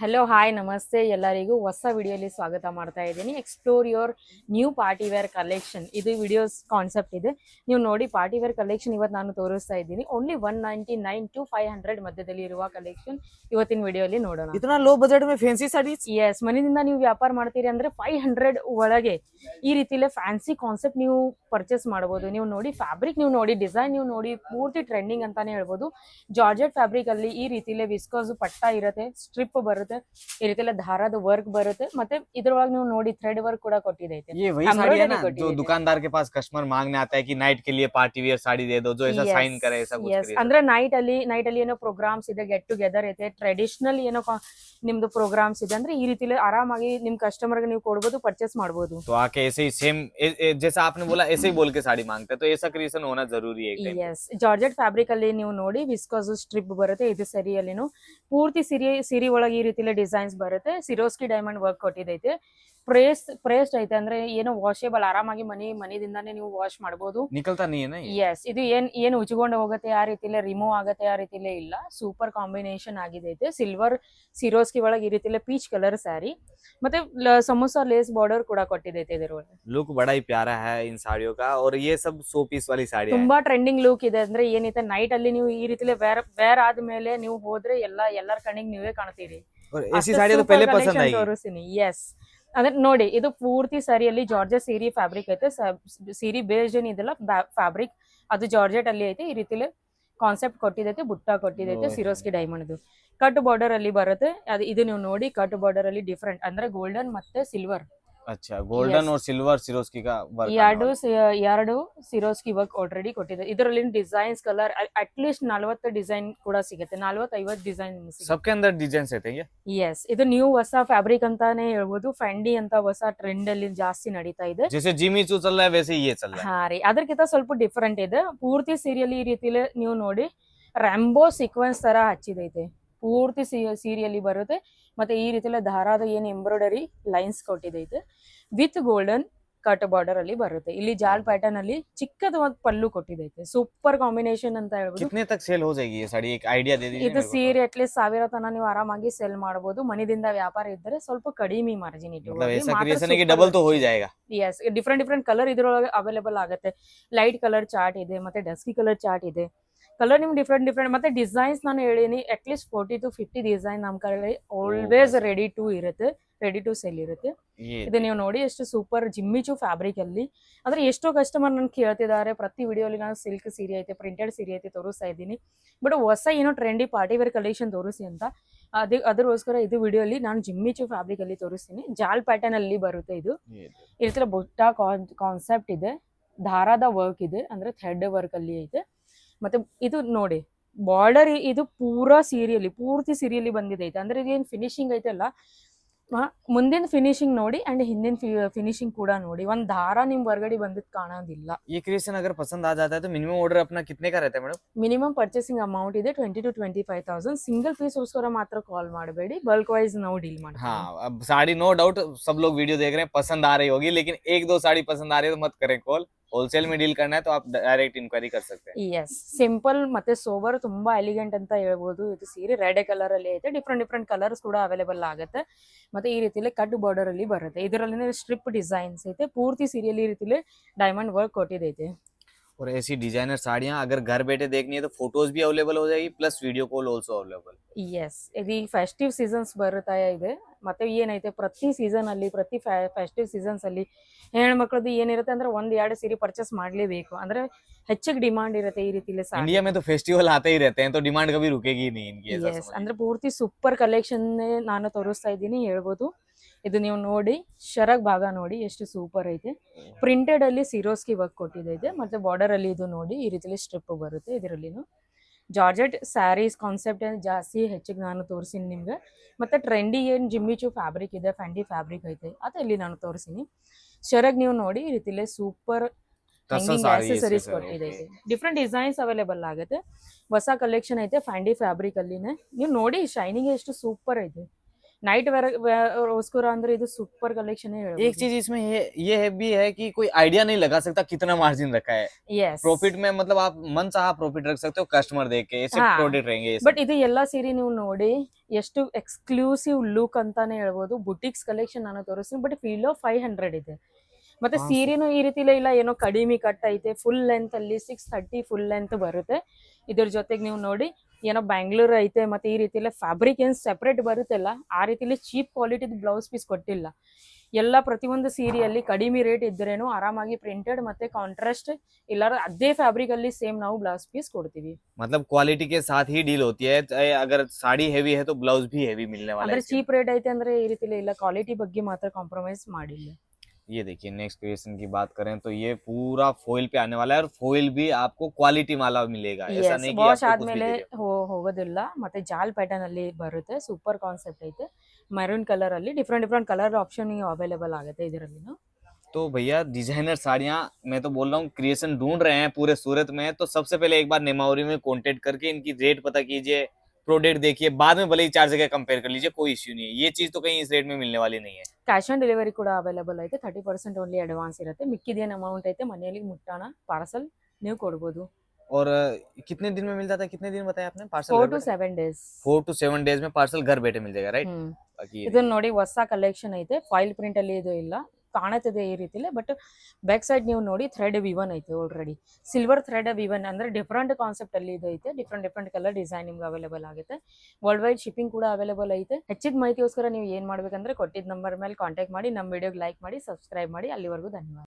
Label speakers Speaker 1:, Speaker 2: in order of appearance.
Speaker 1: Hello hi ನಮಸ್ತೆ. ಎಲ್ಲರಿಗೂ ಹೊಸ ವಿಡಿಯೋಲಿ ಸ್ವಾಗತ ಮಾಡ್ತಾ ಇದ್ದೀನಿ. Explore your new party wear collection ಇದು ವಿಡಿಯೋಸ್ ಕಾನ್ಸೆಪ್ಟ್ ಇದೆ. ನೀವು ನೋಡಿ ಪಾರ್ಟಿ ವೇರ್ ಕಲೆಕ್ಷನ್ ಇವತ್ತು ನಾನು ತೋರಿಸ್ತಾ ಇದ್ದೀನಿ. Only one ninety nine to five hundred ಮಧ್ಯದಲ್ಲಿ ಇರುವ ಕಲೆಕ್ಷನ್ ಇವತ್ತಿನ ವಿಡಿಯೋಲಿ ನೋಡೋಣ.
Speaker 2: ಇದನ್ನ low budget fancy sarees
Speaker 1: yes ಮನೆಯಿಂದ ನೀವು ವ್ಯಾಪಾರ ಮಾಡ್ತೀರಿ ಅಂದ್ರೆ ಫೈವ್ ಹಂಡ್ರೆಡ್ ಒಳಗೆ ಈ ರೀತಿಲೇ ಫ್ಯಾನ್ಸಿ ಕಾನ್ಸೆಪ್ಟ್ ನೀವು ಪರ್ಚೇಸ್ ಮಾಡಬಹುದು ನೀವು ನೋಡಿ ಫ್ಯಾಬ್ರಿಕ್ ನೀವು ನೋಡಿ ಡಿಸೈನ್ ನೀವು ನೋಡಿ ಪೂರ್ತಿ ಟ್ರೆಂಡಿಂಗ್ ಅಂತಾನೆ ಹೇಳ್ಬೋದು. ಜಾರ್ಜೆಟ್ ಫ್ಯಾಬ್ರಿಕ್ ಅಲ್ಲಿ ಈ ರೀತಿಲೇ ವಿಸ್ಕೋಸ್ ಪಟ್ಟ ಇರುತ್ತೆ ಸ್ಟ್ರಿಪ್ ಬರುತ್ತೆ. ಈ ರೀತಿಲೇ ದಾರದ ವರ್ಕ್ ಬರುತ್ತೆ ಮತ್ತೆ ಇದ್ರೊಳಗೆ ನೀವು ನೋಡಿ ಥ್ರೆಡ್ ವರ್ಕ್ ಕೂಡ ಕೊಟ್ಟಿದೈತೆ
Speaker 2: ये वही
Speaker 1: Embroidery
Speaker 2: साड़ी है ना
Speaker 1: कोटी
Speaker 2: जो
Speaker 1: है।
Speaker 2: दुकानदार के पास कस्टमर मांगने आता है कि नाइट के लिए पार्टी वेयर साड़ी दे दो जो ऐसा
Speaker 1: Yes,
Speaker 2: साइन करे ऐसा कुछ
Speaker 1: yes.
Speaker 2: करिए।
Speaker 1: ಅಂದ್ರೆ ನೈಟ್ ಅಲ್ಲಿ ನೈಟ್ ಅಲ್ಲಿ ಏನೋ ಪ್ರೋಗ್ರಾಮ್ಸ್ ಇದೆ ಗೆಟ್ ಟುಗೆದರ್ ಇದೆ ಟ್ರೆಡಿಷನಲ್ ಏನೋ ಕಾ- ನಿಮ್ದು ಪ್ರೋಗ್ರಾಮ್ಸ್ ಇದೆ ಅಂದ್ರೆ ಈ ರೀತಿಲಿ ಆರಾಮಾಗಿ ನಿಮ್ ಕಸ್ಟಮರ್ ಗೆ ನೀವು ಕೊಡ್ಬೋದು ಪರ್ಚೇಸ್ ಮಾಡ್ಬೋದು
Speaker 2: तो आके ऐसे ही सेम जैसा आपने बोला ऐसे ही बोल के साड़ी मांगते हैं तो ऐसा क्रिएशन होना जरूरी है एक time पे।
Speaker 1: ಎಸ್ ಜಾರ್ಜೆಟ್ ಫ್ಯಾಬ್ರಿಕ್ ಅಲ್ಲಿ ನೀವು ನೋಡಿ ವಿಸ್ಕೋಸ್ ಸ್ಟ್ರಿಪ್ ಬರುತ್ತೆ ಇದು ಸರಿಯಲ್ಲಿನು ಪೂರ್ತಿ ಸಿರಿ ಸಿರಿ ಒಳಗೆ ಈ ರೀತಿಲಿ ಡಿಸೈನ್ಸ್ ಬರುತ್ತೆ ಸಿರೋಸ್ಕಿ ಡೈಮಂಡ್ ವರ್ಕ್ ಕೊಟ್ಟಿದೈತೆ ಪ್ರೇಸ್ ಪ್ರೇಸ್ಟ್ ಐತೆ ಅಂದ್ರೆ ಏನೋ ವಾಷೇಬಲ್ ಆರಾಮಾಗಿ ಮನಿ ಮನೆದಿಂದಾನೇ ನೀವು ವಾಶ್ ಮಾಡ್ಬೋದು
Speaker 2: निकलता नहीं है ना ये
Speaker 1: ಎಸ್ ಇದು ಏನ್ ಏನ್ ಉಜ್ಕೊಂಡು ಹೋಗುತ್ತೆ ಆ ರೀತಿಲೇ ರಿಮೂವ್ ಆಗತ್ತೆ ಆ ರೀತಿಲೇ ಇಲ್ಲ ಸೂಪರ್ ಕಾಂಬಿನೇಷನ್ ಆಗಿದೈತೆ ಸಿಲ್ವರ್ ಸಿರೋಸ್ಕಿ ಒಳಗೆ ಈ ರೀತಿಲೇ ಪೀಚ್ ಕಲರ್ ಸ್ಯಾರಿ ಮತ್ತೆ ಲ- ಸಮೋಸ ಲೇಸ್ ಬಾರ್ಡರ್ ಕೂಡ ಕೊಟ್ಟಿದೈತೆ ಇದರೊಳಗೆ
Speaker 2: लुक बड़ा ही प्यारा है इन साड़ियों का और ये सब सो पीस वाली साड़ी है
Speaker 1: ತುಂಬಾ ಟ್ರೆಂಡಿಂಗ್ ಲುಕ್ ಇದೆ ಅಂದ್ರೆ ಏನೈತೆ ನೈಟ್ ಅಲ್ಲಿ ನೀವು ಈ ರೀತಿಲೇ ವೇರ್ ವೇರ್ ಆದ್ಮೇಲೆ ನೀವು ಹೋದ್ರೆ ಎಲ್ಲ ಎಲ್ಲರ ಕಣ್ಣಿಗೆ ನೀವೇ ಕಾಣ್ತೀರಿ
Speaker 2: और ऐसी साड़ी तो पहले पसंद आएगी
Speaker 1: ತೋರಿಸ್ತೀನಿ ಎಸ್ ಅಂದ್ರೆ ನೋಡಿ ಇದು ಪೂರ್ತಿ ಸರಿಯಲ್ಲಿ ಜಾರ್ಜೆಟ್ ಸೀರಿ ಫ್ಯಾಬ್ರಿಕ್ ಐತೆ. ಸೀರಿ ಬೇಸ್ಡ್ ಏನಿದೆಲ್ಲ ಫ್ಯಾಬ್ರಿಕ್ ಅದು ಜಾರ್ಜೆಟ್ ಅಲ್ಲಿ ಐತೆ. ಈ ರೀತಿಲಿ ಕಾನ್ಸೆಪ್ಟ್ ಕೊಟ್ಟಿದೈತೆ ಬುಟ್ಟ ಕೊಟ್ಟಿದೈತೆ. ಸಿರೋಸ್ಕಿ ಡೈಮಂಡ್ ಕಟ್ ಬಾರ್ಡರ್ ಅಲ್ಲಿ ಬರುತ್ತೆ. ಅದು ಇದು ನೀವು ನೋಡಿ ಕಟ್ ಬಾರ್ಡರ್ ಅಲ್ಲಿ ಡಿಫ್ರೆಂಟ್ ಅಂದ್ರೆ ಗೋಲ್ಡನ್ ಮತ್ತೆ ಸಿಲ್ವರ್
Speaker 2: ಅಚ್ಚಾ ಗೋಲ್ಡನ್ ಓರ್ ಸಿಲ್ವರ್ ಸಿರೋಸ್ಕಿ
Speaker 1: ಎರಡು ಎರಡು ಸಿರೋಸ್ಕಿ ವರ್ಕ್ ಆಲ್ರೆಡಿ ಕೊಟ್ಟಿದೆ ಇದರಲ್ಲಿ ಡಿಸೈನ್ಸ್ ಕಲರ್ ಅಟ್ ಲೀಸ್ಟ್ ನಲವತ್ತು ಡಿಸೈನ್ ಕೂಡ ಸಿಗುತ್ತೆ. ನಲವತ್ತೈವತ್ತು ಡಿಸೈನ್
Speaker 2: ಸಬ್ಕೆ ಅಂದ್ರೆ ಡಿಸೈನ್ಸ್ ಐತೆ
Speaker 1: ಎಸ್ ಇದು ನ್ಯೂ ಹೊಸ ಫ್ಯಾಬ್ರಿಕ್ ಅಂತಾನೆ ಹೇಳ್ಬೋದು. ಫ್ಯಾಂಡಿ ಅಂತ ಹೊಸ ಟ್ರೆಂಡ್ ಅಲ್ಲಿ ಜಾಸ್ತಿ ನಡೀತಾ ಇದೆ.
Speaker 2: ಜೊತೆ ಜಿಮಿ ಚೂ ಚಲ್ಲ ವೇಸೆ ಇಯೇ ಚಲ್ಲ
Speaker 1: ಹಾ ರೀ. ಅದಕ್ಕಿಂತ ಸ್ವಲ್ಪ ಡಿಫರೆಂಟ್ ಇದೆ. ಪೂರ್ತಿ ಸೀರಿಯಲ್ ಈ ರೀತಿಲಿ ನೀವು ನೋಡಿ ರ್ಯಾಂಬೋ ಸೀಕ್ವೆನ್ಸ್ ತರ ಹಚ್ಚಿದೈತೆ. ಪೂರ್ತಿ ಸೀರಿಯಲ್ಲಿ ಬರುತ್ತೆ. ಮತ್ತೆ ಈ ರೀತಿಯಲ್ಲಿ ದಾರಾದ ಏನು ಎಂಬ್ರಾಯ್ಡರಿ ಲೈನ್ಸ್ ಕೊಟ್ಟಿದೈತೆ. ವಿತ್ ಗೋಲ್ಡನ್ ಕಟ್ ಬಾರ್ಡರ್ ಅಲ್ಲಿ ಬರುತ್ತೆ. ಇಲ್ಲಿ ಜಾಲ್ ಪ್ಯಾಟರ್ನ್ ಅಲ್ಲಿ ಚಿಕ್ಕದವಾದ ಪಲ್ಲು ಕೊಟ್ಟಿದೈತೆ. ಸೂಪರ್ ಕಾಂಬಿನೇಷನ್ ಅಂತ ಹೇಳ್ಬೋದು.
Speaker 2: ಸೇಲ್ ಐಡಿಯಾ
Speaker 1: ಇದು ಸೀರೆ ಅಟ್ಲೀಸ್ಟ್ ಸಾವಿರ ತನ ನೀವು ಆರಾಮಾಗಿ ಸೇಲ್ ಮಾಡಬಹುದು ಮನೆಯಿಂದ ವ್ಯಾಪಾರ ಇದ್ದರೆ ಸ್ವಲ್ಪ ಕಡಿಮೆ ಮಾರ್ಜಿನ್ ಎಸ್ ಡಿಫ್ರೆಂಟ್ ಡಿಫ್ರೆಂಟ್ ಕಲರ್ ಇದ್ರೊಳಗೆ ಅವೈಲೇಬಲ್ ಆಗುತ್ತೆ. ಲೈಟ್ ಕಲರ್ ಚಾರ್ಟ್ ಇದೆ ಮತ್ತೆ ಡಸ್ಕಿ ಕಲರ್ ಚಾರ್ಟ್ ಇದೆ. ಕಲರ್ ನಿಮ್ಗೆ ಡಿಫ್ರೆಂಟ್ ಡಿಫ್ರೆಂಟ್ ಮತ್ತೆ ಡಿಸೈನ್ಸ್ ನಾನು ಹೇಳೀನಿ at least forty to fifty design ನಮ್ಮ ಕಡೆ ಆಲ್ವೇಸ್ ರೆಡಿ ಟು ಇರುತ್ತೆ ರೆಡಿ ಟು ಸೆಲ್ ಇರುತ್ತೆ. ಇದು ನೀವು ನೋಡಿ ಎಷ್ಟು ಸೂಪರ್ ಜಿಮ್ಮಿಚು ಫ್ಯಾಬ್ರಿಕ್ ಅಲ್ಲಿ. ಅಂದ್ರೆ ಎಷ್ಟೋ ಕಸ್ಟಮರ್ ನನ್ ಕೇಳ್ತಿದ್ದಾರೆ ಪ್ರತಿ ವಿಡಿಯೋಲಿ ನಾನು ಸಿಲ್ಕ್ ಸೀರೆ ಐತೆ ಪ್ರಿಂಟೆಡ್ ಸೀರೆ ಐತೆ ತೋರಿಸ್ತಾ ಇದ್ದೀನಿ. ಬಟ್ ಹೊಸ ಏನೋ ಟ್ರೆಂಡಿ ಪಾರ್ಟಿ ವೇರ್ ಕಲೆಕ್ಷನ್ ತೋರಿಸಿ ಅಂತ. ಅದೇ ಅದಕ್ಕೋಸ್ಕರ ಇದು ವಿಡಿಯೋಲಿ ನಾನು ಜಿಮ್ಮಿಚು ಫ್ಯಾಬ್ರಿಕ್ ಅಲ್ಲಿ ತೋರಿಸ್ತೀನಿ. ಜಾಲ್ ಪ್ಯಾಟರ್ನ್ ಅಲ್ಲಿ ಬರುತ್ತೆ ಇದು. ಈ ರೀತಿ ಬುಟ್ಟ ಕಾನ್ಸೆಪ್ಟ್ ಇದೆ. ದಾರದ ವರ್ಕ್ ಇದೆ ಅಂದ್ರೆ ಥ್ರೆಡ್ ವರ್ಕ್ ಅಲ್ಲಿ ಐತೆ. ಮತ್ತೆ ಇದು ನೋಡಿ ಬಾರ್ಡರ್ ಇದು ಪೂರಾ ಸೀರಿಯಲಿ ಪೂರ್ತಿ ಸೀರಿಯಲಿ ಬಂದಿದೈತೆ ಅಂದ್ರೆ ಇದೇನು ಫಿನಿಶಿಂಗ್ ಐತಲ್ಲ ಆ, ಮುಂದಿನ ಫಿನಿಶಿಂಗ್ ನೋಡಿ ಅಂಡ್ ಹಿಂದಿನ ಫಿನಿಶಿಂಗ್ ಕೂಡ ನೋಡಿ ಒಂದ್ ದಾರ ನಿಮ್ ಹೊರಗಡೆ ಬಂದಿದ್ ಕಾಣೋದಿಲ್ಲ
Speaker 2: ये क्रिएशन अगर पसंद आ जाता है तो मिनिमम ऑर्डर अपना कितने का रहता है मैडम
Speaker 1: ಮಿನಿಮಮ್ ಪರ್ಚೇಸಿಂಗ್ ಅಮೌಂಟ್ ಇದೆ twenty two twenty five thousand single piece ಗೋಸ್ಕರ ಮಾತ್ರ ಕಾಲ್ ಮಾಡಬೇಡಿ ಬಲ್ಕ್ ವೈಸ್ ನಾವು ಡೀಲ್ ಮಾಡಿ
Speaker 2: हाँ अब साड़ी नो डाउट सब लोग वीडियो देख रहे हैं पसंद आ रही होगी लेकिन एक दो साड़ी पसंद आ रही है तो मत करें कॉल ಹೋಲ್ಸೇಲ್ ಮಿಡಿಲ್ ಕಣ್ಣ ಅಥವಾ ಡೈರೆಕ್ಟ್ ಇನ್ಕ್ವೈರಿ ಕರ್
Speaker 1: ಎಸ್ ಸಿಂಪಲ್ ಮತ್ತೆ ಸೋಬರ್ ತುಂಬಾ ಎಲಿಗೆಂಟ್ ಅಂತ ಹೇಳ್ಬೋದು. ಇದು ಸೀರೆ ರೆಡ್ ಕಲರ್ ಅಲ್ಲಿ ಐತೆ. ಡಿಫ್ರೆಂಟ್ ಡಿಫ್ರೆಂಟ್ ಕಲರ್ಸ್ ಕೂಡ ಅವೈಲೇಬಲ್ ಆಗುತ್ತೆ. ಮತ್ತೆ ಈ ರೀತಿಲಿ ಕಟ್ ಬಾರ್ಡರ್ ಅಲ್ಲಿ ಬರುತ್ತೆ. ಇದರಲ್ಲಿ ಸ್ಟ್ರಿಪ್ ಡಿಸೈನ್ಸ್ ಐತೆ. ಪೂರ್ತಿ ಸೀರೆಯಲ್ಲಿ ಈ ರೀತಿಲಿ ಡೈಮಂಡ್ ವರ್ಕ್ ಕೊಟ್ಟಿದೈತೆ.
Speaker 2: और ऐसी डिजाइनर साड़ियाँ अगर घर बैठे देखनी है तो फोटोज भी अवेलेबल हो जाएगी plus video call also available
Speaker 1: yes ಇದು ಈ ಫೆಸ್ಟಿವ್ ಸೀಸನ್ಸ್ ಬರುತ್ತಾ ಇದೆ ಮತ್ತೆ ಏನೈತೆ ಪ್ರತಿ ಸೀಸನ್ ಅಲ್ಲಿ ಪ್ರತಿ ಫೆಸ್ಟಿವ್ ಸೀಸನ್ಸ್ ಅಲ್ಲಿ ಹೆಣ್ಮಕ್ಳದ್ದು ಏನಿರುತ್ತೆ ಅಂದ್ರೆ ಒಂದ್ ಎರಡು ಸೀರೆ ಪರ್ಚೇಸ್ ಮಾಡ್ಲೇಬೇಕು ಅಂದ್ರೆ ಹೆಚ್ಚಿಗೆ ಡಿಮಾಂಡ್ ಇರುತ್ತೆ ಈ ರೀತಿಲಿ ಸಾರಿ
Speaker 2: इंडिया में तो फेस्टिवल आते ही रहते हैं तो डिमांड कभी रुकेगी ही नहीं इनकी ऐसा
Speaker 1: ಎಸ್
Speaker 2: समझिए।
Speaker 1: ಅಂದ್ರೆ ಪೂರ್ತಿ ಸೂಪರ್ ಕಲೆಕ್ಷನ್ ನಾನು ತೋರಿಸ್ತಾ ಇದ್ದೀನಿ ಹೇಳ್ಬೋದು ಇದು ನೀವು ನೋಡಿ ಶರಗ್ ಭಾಗ ನೋಡಿ ಎಷ್ಟು ಸೂಪರ್ ಐತೆ. ಪ್ರಿಂಟೆಡ್ ಅಲ್ಲಿ ಸಿರೋಸ್ಕಿ ವರ್ಕ್ ಕೊಟ್ಟಿದೈತೆ ಮತ್ತೆ ಬಾರ್ಡರ್ ಅಲ್ಲಿ ಇದು ನೋಡಿ ಈ ರೀತಿಲಿ ಸ್ಟ್ರಿಪ್ ಬರುತ್ತೆ ಇದರಲ್ಲಿನು. ಜಾರ್ಜೆಟ್ ಸ್ಯಾರೀಸ್ ಕಾನ್ಸೆಪ್ಟ್ ಜಾಸ್ತಿ ಹೆಚ್ಚಿಗೆ ನಾನು ತೋರಿಸಿನಿ ನಿಮ್ಗೆ. ಮತ್ತೆ ಟ್ರೆಂಡಿ ಏನು ಜಿಮ್ಮಿಚು ಫ್ಯಾಬ್ರಿಕ್ ಇದೆ ಫ್ಯಾಂಡಿ ಫ್ಯಾಬ್ರಿಕ್ ಐತೆ ಅದು ಇಲ್ಲಿ ನಾನು ತೋರಿಸಿನಿ. ಶರಗ್ ನೀವು ನೋಡಿ ಈ ರೀತಿಲಿ ಸೂಪರ್ ಹ್ಯಾಂಗಿಂಗ್ ಆಕ್ಸೆಸರೀಸ್ ಕೊಟ್ಟಿದೈತೆ ಡಿಫ್ರೆಂಟ್ ಡಿಸೈನ್ಸ್ ಅವೈಲೇಬಲ್ ಆಗುತ್ತೆ. ಹೊಸ ಕಲೆಕ್ಷನ್ ಐತೆ ಫ್ಯಾಂಡಿ ಫ್ಯಾಬ್ರಿಕ್ ಅಲ್ಲಿನೇ. ನೀವು ನೋಡಿ ಶೈನಿಂಗ್ ಎಷ್ಟು ಸೂಪರ್ ಐತೆ. ನೈಟ್ ಗೋಸ್ಕರ ಅಂದ್ರೆ ಇದು ಸೂಪರ್ ಕಲೆಕ್ಷನ್
Speaker 2: एक चीज इसमें ये ये है भी है कि कोई आइडिया नहीं लगा सकता कितना मार्जिन रखा है
Speaker 1: ಎಸ್
Speaker 2: प्रॉफिट में मतलब आप मन चाह प्रॉफिट रख सकते हो कस्टमर देख के ऐसे
Speaker 1: हाँ।
Speaker 2: प्रोडक्ट रहेंगे ये सब।
Speaker 1: ಬಟ್ ಇದು ಎಲ್ಲಾ ಸೀರೆ ನೀವು ನೋಡಿ ಎಷ್ಟು ಎಕ್ಸ್ಕ್ಲೂಸಿವ್ ಲುಕ್ ಅಂತಾನೆ ಹೇಳ್ಬೋದು ಬುಟಿಕ್ಸ್ ಕಲೆಕ್ಷನ್ ನಾನು ತೋರಿಸ್ತೀನಿ ಬಟ್ ಫೀಲ್ ಫೈವ್ ಹಂಡ್ರೆಡ್ ಇದೆ ಮತ್ತೆ
Speaker 2: ಹಾ,
Speaker 1: ಸೀರೆನೂ ಈ ರೀತಿ ಇಲ್ಲ ಏನೋ ಕಡಿಮೆ ಕಟ್ ಐತೆ ಫುಲ್ ಲೆಂತ್ ಅಲ್ಲಿ ಸಿಕ್ಸ್ ಥರ್ಟಿ ಫುಲ್ ಲೆಂತ್ ಬರುತ್ತೆ ಇದ್ರ ಜೊತೆಗೆ ನೀವು ನೋಡಿ ಏನೋ ಬ್ಯಾಂಗ್ಳೂರ್ ಐತೆ ಮತ್ತೆ ಈ ರೀತಿಲಿ ಫ್ಯಾಬ್ರಿಕ್ ಏನ್ ಸೆಪರೇಟ್ ಬರುತ್ತಲ್ಲ ಆ ರೀತಿಲಿ ಚೀಪ್ ಕ್ವಾಲಿಟಿದ್ ಬ್ಲೌಸ್ ಪೀಸ್ ಕೊಟ್ಟಿಲ್ಲ ಎಲ್ಲ ಪ್ರತಿಯೊಂದು ಸೀರೆಯಲ್ಲಿ ಕಡಿಮೆ ರೇಟ್ ಇದ್ರೇನು ಆರಾಮಾಗಿ ಪ್ರಿಂಟೆಡ್ ಮತ್ತೆ ಕಾಂಟ್ರಾಸ್ಟ್ ಇಲ್ಲಾರ ಅದೇ ಫ್ಯಾಬ್ರಿಕ್ ಅಲ್ಲಿ ಸೇಮ್ ನಾವು ಬ್ಲೌಸ್ ಪೀಸ್ ಕೊಡ್ತೀವಿ
Speaker 2: मतलब क्वालिटी के साथ ही डील होती है चाहे अगर साड़ी हैवी है तो ब्लाउज भी हैवी मिलने वाला है
Speaker 1: ಅಂದ್ರೆ
Speaker 2: इसके
Speaker 1: ಚೀಪ್ ರೇಟ್ ಐತೆ ಅಂದ್ರೆ ಈ ರೀತಿಲಿ ಇಲ್ಲ ಕ್ವಾಲಿಟಿ ಬಗ್ಗೆ ಮಾತ್ರ ಕಾಂಪ್ರಮೈಸ್ ಮಾಡಿಲ್ಲ
Speaker 2: ये देखिए नेक्स्ट क्रिएशन की बात करें तो ये पूरा फॉइल पे आने वाला है और फॉइल भी आपको क्वालिटी वाला मिलेगा ऐसा
Speaker 1: Yes,
Speaker 2: नहीं कि
Speaker 1: ವಾಶ್
Speaker 2: आपको कुछ भी
Speaker 1: ಆದ್ಮೇಲೆ
Speaker 2: दे दे।
Speaker 1: ಹೋ- ಹೋಗೋದಿಲ್ಲ ಮತ್ತೆ ಜಾಲ್ ಪ್ಯಾಟರ್ನ್ ಅಲ್ಲಿ ಬರುತ್ತೆ ಸೂಪರ್ ಕಾನ್ಸೆಪ್ಟ್ ಐತೆ ಮೆರೂನ್ ಕಲರ್ ಅಲ್ಲಿ different different colour option available ಆಗುತ್ತೆ ಇದರಲ್ಲಿ
Speaker 2: तो भैया डिजाइनर साड़ियाँ मैं तो बोल रहा हूँ क्रिएशन ढूंढ रहे हैं पूरे सूरत में तो सबसे पहले एक बार नेमावरी में कांटेक्ट करके इनकी रेट पता कीजिए प्रोडक्ट देखिए बाद में भले ही चार जगह कंपेयर कर लीजिए कोई इश्यू नहीं है ये चीज तो कहीं इस रेट में मिलने वाली नहीं है
Speaker 1: ಕ್ಯಾಶ್ ಆನ್ ಡೆಲಿವರಿ ಕೂಡ ಅವೈಲೇಬಲ್ ಐತೆ ಥರ್ಟಿ ಪರ್ಸೆಂಟ್ ಓನ್ಲಿ ಅಡ್ವಾನ್ಸ್ ಇರುತ್ತೆ ಮಿಕ್ಕಿದೇನು ಅಮೌಂಟ್ ಐತೆ ಮನೆಯಲ್ಲಿ ಮುಟ್ಟಾಣ ಪಾರ್ಸಲ್ ನೀವು ಕೊಡ್ಬೋದು
Speaker 2: और अ, कितने दिन में मिल जाता है कितने दिन बताया आपने parcel
Speaker 1: four to seven days
Speaker 2: four to seven days में पार्सल घर बैठे मिल जाएगा राइट
Speaker 1: ಹ್ಮ್
Speaker 2: बाकी ये
Speaker 1: ಇದನ್ನ ನೋಡಿ ಹೊಸ ಕಲೆಕ್ಷನ್ ಐತೆ ಫೈಲ್ ಪ್ರಿಂಟ್ ಅಲ್ಲಿ ಇದು ಇಲ್ಲ ಕಾಣುತ್ತದೆ ಈ ರೀತಿಲಿ ಬಟ್ ಬ್ಯಾಕ್ ಸೈಡ್ ನೀವು ನೋಡಿ ಥ್ರೆಡ್ ವಿವನ್ ಐತೆ ಆಲ್ರೆಡಿ ಸಿಲ್ವರ್ ಥ್ರೆಡ್ ವಿವನ್ ಅಂದ್ರೆ ಡಿಫ್ರೆಂಟ್ ಕಾನ್ಸೆಪ್ಟ್ ಅಲ್ಲಿ ಇದೈತೆ ಡಿಫ್ರೆಂಟ್ ಡಿಫ್ರೆಂಟ್ ಕಲರ್ ಡಿಸೈನ್ ನಿಮ್ಗೆ ಅವೈಲೇಬಲ್ ಆಗುತ್ತೆ. ವರ್ಲ್ಡ್ ವೈಡ್ ಶಿಪ್ಪಿಂಗ್ ಕೂಡ ಅವೈಲೇಬಲ್ ಐತೆ. ಹೆಚ್ಚಿನ ಮಾಹಿತಿಗೋಸ್ಕರ ನೀವು ಏನ್ ಮಾಡ್ಬೇಕಂದ್ರೆ ಕೊಟ್ಟಿದ್ದ ನಂಬರ್ ಮೇಲೆ ಕಾಂಟ್ಯಾಕ್ಟ್ ಮಾಡಿ, ನಮ್ಮ ವಿಡಿಯೋಗೆ ಲೈಕ್ ಮಾಡಿ ಸಬ್ಸ್ಕ್ರೈಬ್ ಮಾಡಿ. ಅಲ್ಲಿವರೆಗೂ ಧನ್ಯವಾದ.